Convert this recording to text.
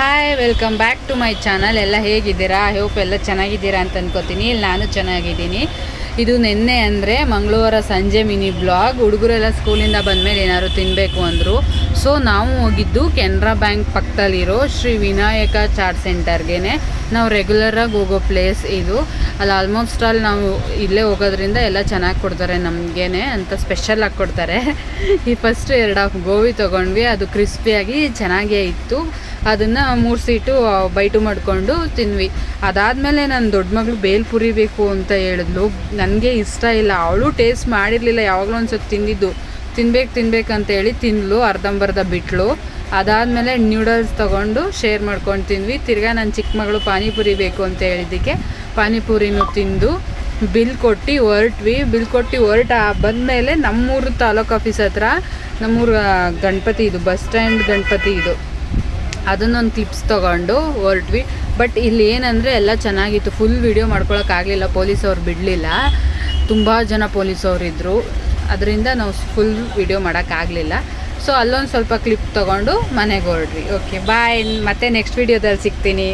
Hi welcome back to my channel ಎಲ್ಲ ಹೇಗಿದ್ದೀರಾ? I hope ಎಲ್ಲ ಚೆನ್ನಾಗಿದ್ದೀರಾ ಅಂತ ಅನ್ಕೋತೀನಿ. ನಾನು ಚೆನ್ನಾಗಿದ್ದೀನಿ. ಇದು ನಿನ್ನೆ ಅಂದರೆ ಮಂಗಳವಾರ ಸಂಜೆ ಮಿನಿ ಬ್ಲಾಗ್. ಹುಡುಗರೆಲ್ಲ ಸ್ಕೂಲಿಂದ ಬಂದಮೇಲೆ ಏನಾದ್ರು ತಿನ್ನಬೇಕು ಅಂದರು. ಸೊ ನಾವು ಹೋಗಿದ್ದು ಕೆನರಾ ಬ್ಯಾಂಕ್ ಪಕ್ಕದಲ್ಲಿರೋ ಶ್ರೀ ವಿನಾಯಕ ಚಾಟ್ ಸೆಂಟರ್ಗೆ ನಾವು ರೆಗ್ಯುಲರಾಗಿ ಹೋಗೋ ಪ್ಲೇಸ್ ಇದು. ಅಲ್ಲಿ ಆಲ್ಮೋಸ್ಟ್ ಆಲ್ ನಾವು ಇಲ್ಲೇ ಹೋಗೋದ್ರಿಂದ ಎಲ್ಲ ಚೆನ್ನಾಗಿ ಕೊಡ್ತಾರೆ ನಮಗೇನೆ ಅಂತ ಸ್ಪೆಷಲ್ ಆಗಿ ಕೊಡ್ತಾರೆ. ಈ ಫಸ್ಟ್ ಎರಡು ಹಾಫ್ ಗೋಬಿ ತೊಗೊಂಡ್ವಿ, ಅದು ಕ್ರಿಸ್ಪಿಯಾಗಿ ಚೆನ್ನಾಗೇ ಇತ್ತು. ಅದನ್ನು ಮೂರು ಸೀಟು ಬೈಟು ಮಾಡಿಕೊಂಡು ತಿಂದ್ವಿ. ಅದಾದಮೇಲೆ ನನ್ನ ದೊಡ್ಡ ಮಗಳು ಬೇಲ್ಪುರಿ ಬೇಕು ಅಂತ ಹೇಳಿದ್ಲು. ನನಗೆ ಇಷ್ಟ ಇಲ್ಲ. ಅವಳು ಟೇಸ್ಟ್ ಮಾಡಿರಲಿಲ್ಲ. ಯಾವಾಗಲೂ ಒಂದ್ಸತಿ ತಿಂದಿದ್ದು. ತಿನ್ಬೇಕು ತಿನ್ಬೇಕು ಅಂತೇಳಿ ತಿನ್ಲು, ಅರ್ಧಂಬರ್ಧ ಬಿಟ್ಲು. ಅದಾದಮೇಲೆ ನ್ಯೂಡಲ್ಸ್ ತೊಗೊಂಡು ಶೇರ್ ಮಾಡ್ಕೊಂಡು ತಿನ್ವಿ ತಿರ್ಗಾ ನನ್ನ ಚಿಕ್ಕ ಮಗಳು ಪಾನಿಪುರಿ ಬೇಕು ಅಂತ ಹೇಳಿದ್ದಕ್ಕೆ ಪಾನಿಪುರಿನೂ ತಿಂದು ಬಿಲ್ ಕೊಟ್ಟು ಹೊರಟ್ವಿ. ಬಿಲ್ ಕೊಟ್ಟು ಹೊರಟ ಬಂದಮೇಲೆ ನಮ್ಮೂರು ತಾಲೂಕು ಆಫೀಸ್ ಹತ್ರ, ನಮ್ಮೂರು ಗಣಪತಿ ಇದು, ಬಸ್ ಸ್ಟ್ಯಾಂಡ್ ಗಣಪತಿ ಇದು. ಅದನ್ನೊಂದು ಕ್ಲಿಪ್ಸ್ ತೊಗೊಂಡು ಹೊರಟ್ವಿ. ಬಟ್ ಇಲ್ಲಿ ಏನಂದರೆ ಎಲ್ಲ ಚೆನ್ನಾಗಿತ್ತು. ಫುಲ್ ವಿಡಿಯೋ ಮಾಡ್ಕೊಳಕ್ಕಾಗಲಿಲ್ಲ ಪೊಲೀಸ್ ಅವ್ರು ಬಿಡಲಿಲ್ಲ. ತುಂಬ ಜನ ಪೊಲೀಸ್ ಅವ್ರು ಇದ್ದರು ಅದರಿಂದ ನಾವು ಫುಲ್ ವಿಡಿಯೋ ಮಾಡೋಕ್ಕಾಗಲಿಲ್ಲ ಸೊ ಅಲ್ಲೊಂದು ಸ್ವಲ್ಪ ಕ್ಲಿಪ್ ತೊಗೊಂಡು ಮನೆಗೆ ಹೊರಡ್ರಿ ಓಕೆ ಬಾಯ್ ಮತ್ತೆ ನೆಕ್ಸ್ಟ್ ವಿಡಿಯೋದಲ್ಲಿ ಸಿಗ್ತೀನಿ.